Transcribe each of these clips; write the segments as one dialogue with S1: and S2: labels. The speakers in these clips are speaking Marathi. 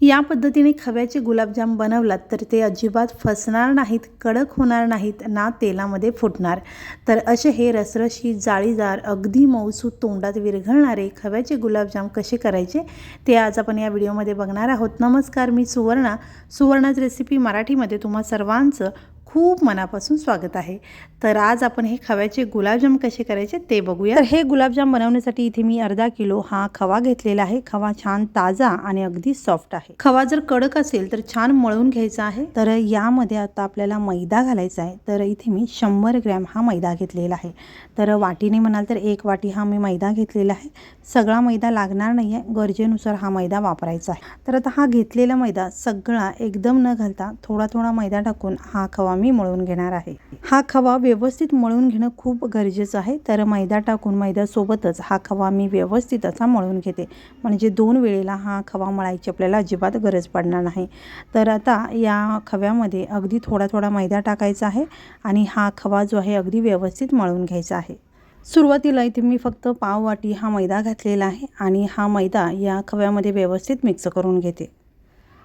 S1: या पद्धतीने खव्याचे गुलाबजाम बनवलात तर ते अजिबात फसणार नाहीत कडक होणार नाहीत ना तेलामध्ये फुटणार. तर असे हे रसरशी जाळीदार अगदी मऊसूत तोंडात विरघळणारे खव्याचे गुलाबजाम कसे करायचे ते आज आपण या व्हिडिओमध्ये बघणार आहोत. नमस्कार मी सुवर्णा. सुवर्णाच रेसिपी मराठीमध्ये तुम्हा सर्वांचं खूप मनापासून स्वागत आहे. तर आज आपण हे खव्याचे गुलाबजाम कसे करायचे ते बघूया. तर हे गुलाबजाम बनवण्यासाठी इथे मी अर्धा किलो हा खवा घेतलेला आहे. खवा छान ताजा आणि अगदी सॉफ्ट आहे. खवा जर कडक असेल तर छान मळून घ्यायचा आहे. तर यामध्ये आता आपल्याला मैदा घालायचा आहे. तर इथे मी शंभर ग्रॅम हा मैदा घेतलेला आहे. तर वाटीने म्हणाल तर एक वाटी हा मी मैदा घेतलेला आहे. सगळा मैदा लागणार नाही आहे गरजेनुसार हा मैदा वापरायचा आहे. तर आता हा घेतलेला मैदा सगळा एकदम न घालता थोडा थोडा मैदा टाकून हा खवा मी मळून घेणार आहे. हा खवा व्यवस्थित मळून घेणं खूप गरजेचं आहे. तर मैदा टाकून मैद्यासोबतच हा खवा मी व्यवस्थित असा मळून घेते. म्हणजे दोन वेळेला हा खवा मळायची आपल्याला अजिबात गरज पडणार नाही. तर आता या खव्यामध्ये अगदी थोडा थोडा मैदा टाकायचा आहे आणि हा खवा जो आहे अगदी व्यवस्थित मळून घ्यायचा आहे. सुरुवातीला इथे मी फक्त पाव वाटी हा मैदा घातलेला आहे आणि हा मैदा या खव्यामध्ये व्यवस्थित मिक्स करून घेते.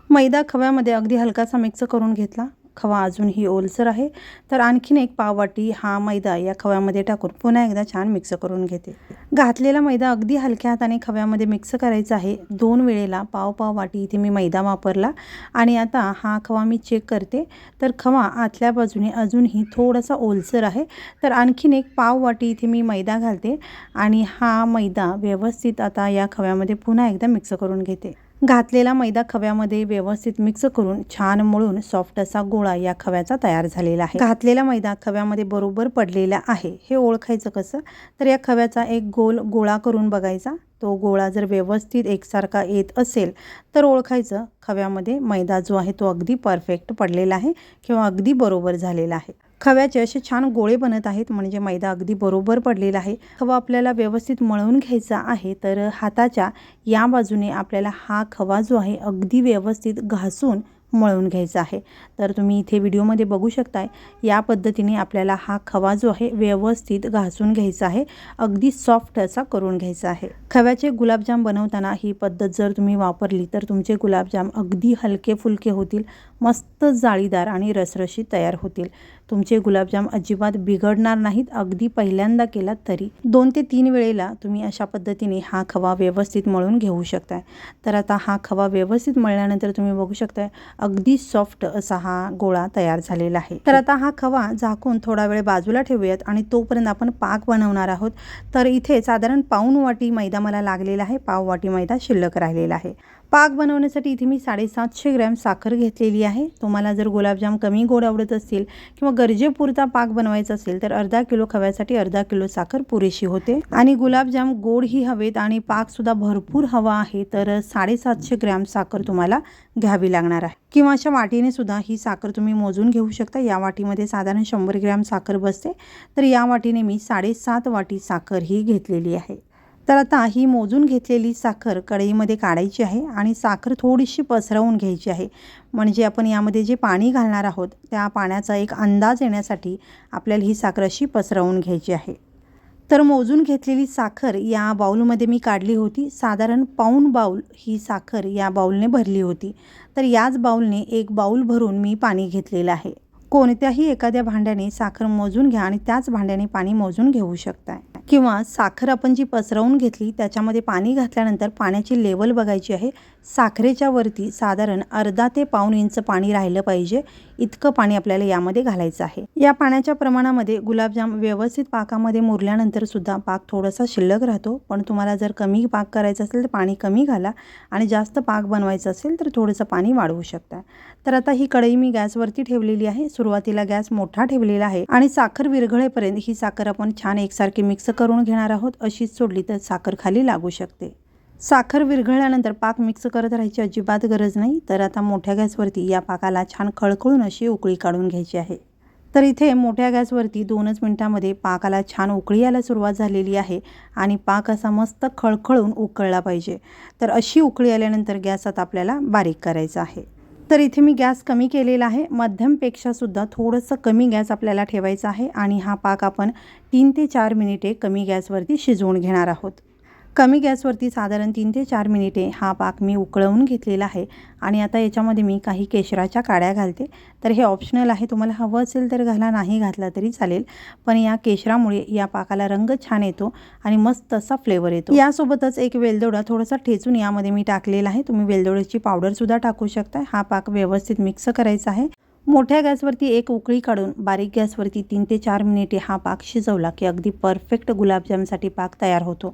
S1: मैदा खव्यामध्ये अगदी हलकासा मिक्स करून घेतला. खवा अजूनही ओलसर आहे. तर आणखीन एक पाववाटी हा मैदा या खव्यामध्ये टाकून पुन्हा एकदा छान मिक्स करून घेते. घातलेला मैदा अगदी हलक्या हाताने खव्यामध्ये मिक्स करायचा आहे. दोन वेळेला पाव पाव वाटी इथे मी मैदा वापरला. आणि आता हा खवा मी चेक करते. तर खवा आतल्या बाजूने अजूनही थोडासा ओलसर आहे. तर आणखीन एक पाव वाटी इथे मी मैदा घालते. आणि हा मैदा व्यवस्थित आता या खव्यामध्ये पुन्हा एकदा मिक्स करून घेते. घातलेला मैदा खव्यामध्ये व्यवस्थित मिक्स करून छान मळून सॉफ्ट असा गोळा या खव्याचा तयार झालेला आहे. घातलेला मैदा खव्यामध्ये बरोबर पडलेला आहे. हे ओळखायचं कसं? तर या खव्याचा एक गोल गोळा करून बघायचा. तो गोळा जर व्यवस्थित एकसारखा येत असेल तर ओळखायचं खव्यामध्ये मैदा जो आहे तो अगदी परफेक्ट पडलेला आहे किंवा अगदी बरोबर झालेला आहे. खव्याचे असे छान गोळे बनत आहेत म्हणजे मैदा अगदी बरोबर पडलेला आहे. खवा आपल्याला व्यवस्थित मळून घ्यायचा आहे तर हाताच्या या बाजूने आपल्याला हा खवा जो आहे अगदी व्यवस्थित घासून मळून घ्यायचा आहे. तर तुम्ही इथे व्हिडिओमध्ये बघू शकताय या पद्धतीने आपल्याला हा खवा जो आहे व्यवस्थित घासून घ्यायचा आहे अगदी सॉफ्ट असा करून घ्यायचा आहे. खव्याचे गुलाबजाम बनवताना ही पद्धत जर तुम्ही वापरली तर तुमचे गुलाबजाम अगदी हलके फुलके होतील. मस्त जाळीदार आणि रसरशीत तयार होतील. तुमचे गुलाबजाम अजिबात बिघडणार नाहीत. अगदी पहिल्यांदा केलात तरी. दोन ते तीन वेळेला तुम्ही अशा पद्धतीने हा खवा व्यवस्थित मळून घेऊ शकताय. तर आता हा खवा व्यवस्थित मळल्यानंतर तुम्ही बघू शकताय अगदी सॉफ्ट असा हा गोळा तयार झालेला आहे. तर आता हा खवा झाकून थोडा वेळ बाजूला ठेवूयात आणि तोपर्यंत आपण पाक बनवणार आहोत. तर इथे साधारण पाऊन वाटी मैदा मला लागलेला आहे. पाव वाटी मैदा शिल्लक राहिलेला आहे. पाक बनवण्यासाठी इथे मी साडेसातशे ग्रॅम साखर घेतलेली आहे. तुम्हाला जर गुलाबजाम कमी गोड आवडत असतील किंवा गरजेपुरता पाक बनवायचा असेल तर अर्धा किलो खव्यासाठी अर्धा किलो साखर पुरेशी होते. आणि गुलाबजाम गोडही हवेत आणि पाकसुद्धा भरपूर हवा आहे तर साडेसातशे ग्रॅम साखर तुम्हाला घ्यावी लागणार आहे. किंवा अशा वाटीने सुद्धा ही साखर तुम्ही मोजून घेऊ शकता. या वाटीमध्ये साधारण शंभर ग्रॅम साखर बसते. तर या वाटीने मी साडेसात वाटी साखर ही घेतलेली आहे. तर आता ही मोजून घेतलेली साखर कढईमध्ये काढायची आहे आणि साखर थोडीशी पसरवून घ्यायची आहे. म्हणजे आपण यामध्ये जे पाणी घालणार आहोत त्या पाण्याचा एक अंदाज येण्यासाठी आपल्याला ही साखर अशी पसरवून घ्यायची आहे. तर मोजून घेतलेली साखर या बाऊलमध्ये मी काढली होती. साधारण पाऊण बाऊल ही साखर या बाऊलने भरली होती. तर याच बाऊलने एक बाऊल भरून मी पाणी घेतलेलं आहे. कोणत्याही एखाद्या भांड्याने साखर मोजून घ्या आणि त्याच भांड्याने पाणी मोजून घेऊ शकताय. किंवा साखर आपण जी पसरवून घेतली त्याच्यामध्ये पाणी घातल्यानंतर पाण्याची लेवल बघायची आहे. साखरेच्या वरती साधारण अर्धा ते पाऊण इंच पाणी राहिलं पाहिजे. इतकं पाणी आपल्याला यामध्ये घालायचं आहे. या पाण्याच्या प्रमाणामध्ये गुलाबजाम व्यवस्थित पाकामध्ये मुरल्यानंतर सुद्धा पाक थोडासा शिल्लक राहतो. पण तुम्हाला जर कमी पाक करायचं असेल तर पाणी कमी घाला आणि जास्त पाक बनवायचं असेल तर थोडंसं पाणी वाढवू शकता. तर आता ही कढई मी गॅसवरती ठेवलेली आहे. सुरुवातीला गॅस मोठा ठेवलेला आहे आणि साखर विरघळेपर्यंत ही साखर आपण छान एकसारखी मिक्स करून घेणार आहोत. अशीच सोडली तर साखर खाली लागू शकते. साखर विरघळल्यानंतर पाक मिक्स करत राहायची अजिबात गरज नाही. तर आता मोठ्या गॅसवरती या पाकाला छान खळखळून अशी उकळी काढून घ्यायची आहे. तर इथे मोठ्या गॅसवरती दोनच मिनटामध्ये पाकाला छान उकळी यायला सुरुवात झालेली आहे आणि पाक असा मस्त खळखळून उकळला पाहिजे. तर अशी उकळी आल्यानंतर गॅस आता आपल्याला बारीक करायचा आहे. तर इथे मी गॅस कमी केलेला आहे. मध्यमपेक्षासुद्धा थोडंसं कमी गॅस आपल्याला ठेवायचा आहे आणि हा पाक आपण तीन ते चार मिनिटे कमी गॅसवरती शिजवून घेणार आहोत. कमी गॅसवरती साधारण तीन ते चार मिनिटे हा पाक मी उकळवून घेतलेला आहे. आणि आता याच्यामध्ये मी काही केशराच्या काड्या घालते. तर हे ऑप्शनल आहे. तुम्हाला हवं असेल तर घाला नाही घातला तरी चालेल. पण या केशरामुळे या पाकाला रंग छान येतो आणि मस्त असा फ्लेवर येतो. यासोबतच एक वेलदोडा थोडासा ठेचून यामध्ये मी टाकलेला आहे. तुम्ही वेलदोड्याची पावडरसुद्धा टाकू शकता. हा पाक व्यवस्थित मिक्स करायचा आहे. मोठ्या गॅसवरती एक उकळी काढून बारीक गॅसवरती तीन ते चार मिनिटे हा पाक शिजवला की अगदी परफेक्ट गुलाबजामसाठी पाक तयार होतो.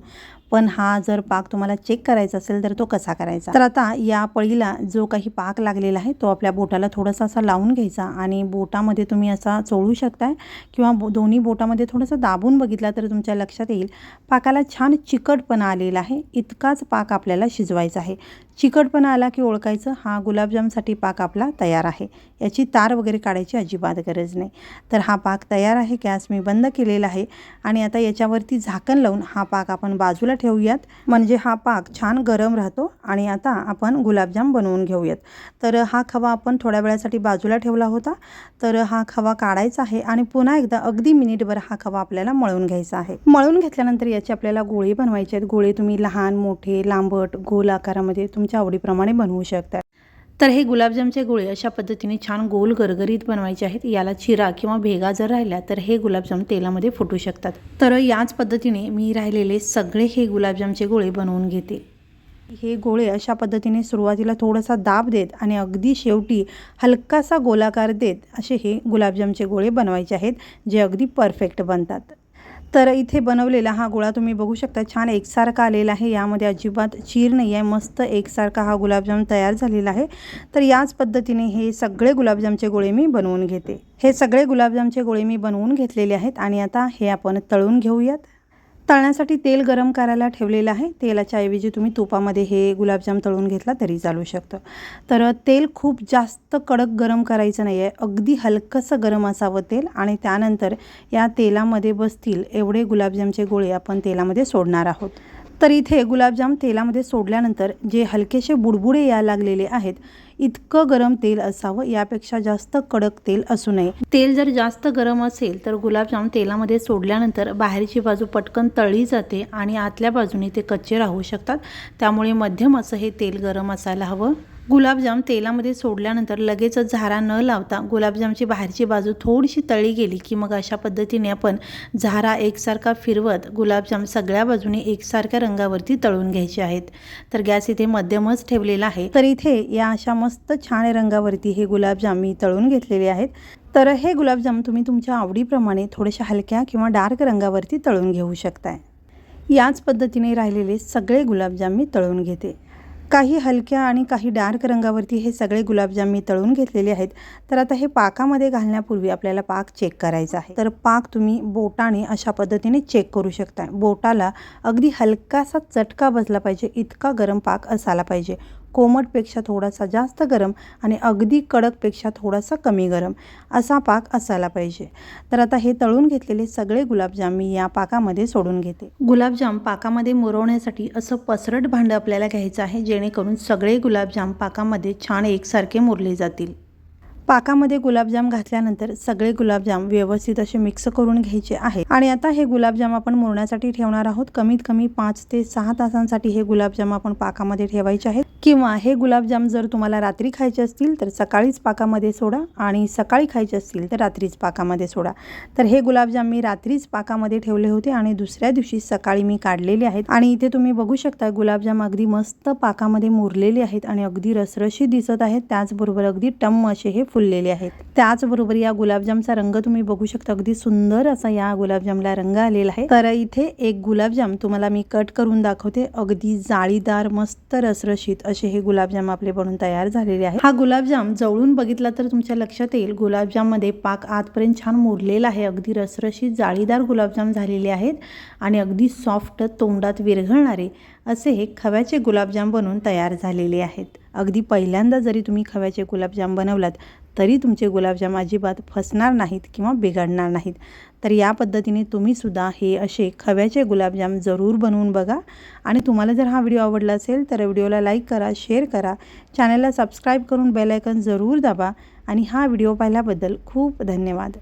S1: पण हा जर पाक तुम्हाला चेक करायचा असेल तर तो कसा करायचा? तर आता या पळीला जो काही पाक लागलेला आहे तो आपल्या बोटाला थोडासा असा लावून घ्यायचा आणि बोटामध्ये तुम्ही असा चोळू शकताय किंवा बो दोन्ही बोटामध्ये थोडंसं दाबून बघितला तर तुमच्या लक्षात येईल. पाकाला छान चिकटपणा आलेला आहे. इतकाच पाक आपल्याला शिजवायचा आहे. चिकटपणा आला की ओळखायचं हा गुलाबजामसाठी पाक आपला तयार आहे. याची तार वगैरे काढायची अजिबात गरज नाही. तर हा पाक तयार आहे गॅस मी बंद केलेला आहे? आणि आता याच्यावरती झाकण लावून हा पाक आपण बाजूला ठेवूयात. म्हणजे हा पाक छान गरम राहतो आणि आता आपण गुलाबजाम बनवून घेऊयात. तर हा खवा आपण थोड्या वेळासाठी बाजूला ठेवला होता. तर हा खवा काढायचा आहे आणि पुन्हा एकदा अगदी मिनिटभर हा खवा आपल्याला मळून घ्यायचा आहे. मळून घेतल्यानंतर याचे आपल्याला गोळे बनवायचे आहेत. गोळे तुम्ही लहान मोठे लांबट गोल आकारामध्ये तुम तुमच्या आवडीप्रमाणे बनवू शकता. तर हे गुलाबजामचे गोळे अशा पद्धतीने छान गोल गरगरीत बनवायचे आहेत. याला चिरा किंवा भेगा जर राहिल्या तर हे गुलाबजाम तेलामध्ये फुटू शकतात. तर याच पद्धतीने मी राहिलेले सगळे हे गुलाबजामचे गोळे बनवून घेते. हे गोळे अशा पद्धतीने सुरुवातीला थोडासा दाब देत आणि अगदी शेवटी हलकासा गोलाकार देत असे हे गुलाबजामचे गोळे बनवायचे आहेत जे अगदी परफेक्ट बनतात. तर इथे बनवलेला हा गोळा तुम्ही बघू शकता. छान एकसारखा आलेला आहे. यामध्ये अजिबात चीर नाही आहे. मस्त एकसारखा हा गुलाबजाम तयार झालेला आहे. तर याच पद्धतीने हे सगळे गुलाबजामचे गोळे मी बनवून घेते. हे सगळे गुलाबजामचे गोळे मी बनवून घेतलेले आहेत आणि आता हे आपण तळून घेऊयात. तळण्यासाठी तेल गरम करायला ठेवलेलं आहे. तेलाच्या ऐवजी तुम्ही तुपामध्ये हे गुलाबजाम तळून घेतला तरी चालू शकतं. तर तेल खूप जास्त कडक गरम करायचं नाही आहे. अगदी हलकंसं गरम असावं तेल आणि त्यानंतर या तेलामध्ये बसतील एवढे गुलाबजामचे गोळे आपण तेलामध्ये सोडणार आहोत. तर इथे गुलाबजाम तेलामध्ये सोडल्यानंतर जे हलकेसे बुडबुडे यायला लागलेले आहेत इतकं गरम तेल असावं यापेक्षा जास्त कडक तेल असू नये. तेल जर जास्त गरम असेल तर गुलाबजाम तेलामध्ये सोडल्यानंतर बाहेरची बाजू पटकन तळली जाते आणि आतल्या बाजूने ते कच्चे राहू शकतात. त्यामुळे मध्यम असं हे तेल गरम असायला हवं. गुलाबजाम तेलामध्ये सोडल्यानंतर लगेचच झारा न लावता गुलाबजामची बाहेरची बाजू थोडीशी तळी गेली की मग अशा पद्धतीने आपण झारा एकसारखा फिरवत गुलाबजाम सगळ्या बाजूने एकसारख्या रंगावरती तळून घ्यायचे आहेत. तर गॅस इथे मध्यमच ठेवलेला आहे. तर इथे या अशा मस्त छान रंगावरती हे गुलाबजाम मी तळून घेतलेले आहेत. तर हे गुलाबजाम तुम्ही तुमच्या आवडीप्रमाणे थोड्याशा हलक्या किंवा डार्क रंगावरती तळून घेऊ शकताय. याच पद्धतीने राहिलेले सगळे गुलाबजाम मी तळून घेते. काही हलक्या आणि काही डार्क रंगावरती हे सगळे गुलाबजाम मी तळून घेतलेले आहेत. तर आता हे पाकामध्ये घालण्यापूर्वी आपल्याला पाक चेक करायचा आहे. तर पाक तुम्ही बोटाने अशा पद्धतीने चेक करू शकता बोटाला अगदी हलकासा चटका बसला पाहिजे. इतका गरम पाक असायला पाहिजे. कोमटपेक्षा थोडासा जास्त गरम आणि अगदी कडकपेक्षा थोडासा कमी गरम असा पाक असायला पाहिजे. तर आता हे तळून घेतलेले सगळे गुलाबजाम मी या पाकामध्ये सोडून घेते. गुलाबजाम पाकामध्ये मुरवण्यासाठी असं पसरट भांडं आपल्याला घ्यायचं आहे जेणेकरून सगळे गुलाबजाम पाकामध्ये छान एकसारखे मुरले जातील. पाकामध्ये गुलाबजाम घातल्यानंतर सगळे गुलाबजाम व्यवस्थित असे मिक्स करून घ्यायचे आहे. आणि आता हे गुलाबजाम आपण मुरण्यासाठी ठेवणार आहोत. कमीत कमी पाच ते सहा तासांसाठी हे गुलाबजाम आपण पाकामध्ये ठेवायचे आहेत. किंवा हे गुलाबजाम जर तुम्हाला रात्री खायचे असतील तर सकाळीच पाकामध्ये सोडा आणि सकाळी खायचे असतील तर रात्रीच पाकामध्ये सोडा. तर हे गुलाबजाम मी रात्रीच पाकामध्ये ठेवले होते आणि दुसऱ्या दिवशी सकाळी मी काढलेले आहेत. आणि इथे तुम्ही बघू शकता गुलाबजाम अगदी मस्त पाकामध्ये मुरलेले आहेत आणि अगदी रसरशी दिसत आहेत. त्याचबरोबर अगदी टम्म असे हे फुललेले आहेत. त्याचबरोबर या गुलाबजामचा रंग तुम्ही बघू शकता अगदी सुंदर असा या गुलाबजामला रंग आलेला आहे. तर इथे एक गुलाबजाम तुम्हाला मी कट करून दाखवते. अगदी जाळीदार मस्त रसरशीत असे हे गुलाबजाम आपले बनून तयार झालेले आहे. हा गुलाबजाम जवळून बघितला तर तुमच्या लक्षात येईल गुलाबजाममध्ये पाक आतपर्यंत छान मुरलेला आहे. अगदी रसरशीत जाळीदार गुलाबजाम झालेले आहेत आणि अगदी सॉफ्ट तोंडात विरघळणारे असे हे खव्याचे गुलाबजाम बनवून तयार झालेले आहेत. अगदी पहिल्यांदा जरी तुम्ही खव्याचे गुलाबजाम बनवलात तरी तुमचे गुलाबजाम अजिबात फसणार नाहीत किंवा बिघडणार नाहीत. तर या पद्धतीने तुम्हीसुद्धा हे असे खव्याचे गुलाबजाम जरूर बनवून बघा. आणि तुम्हाला जर हा व्हिडिओ आवडला असेल तर व्हिडिओला लाईक करा शेअर करा. चॅनलला सबस्क्राईब करून बेलायकन जरूर दाबा. आणि हा व्हिडिओ पाहिल्याबद्दल खूप धन्यवाद.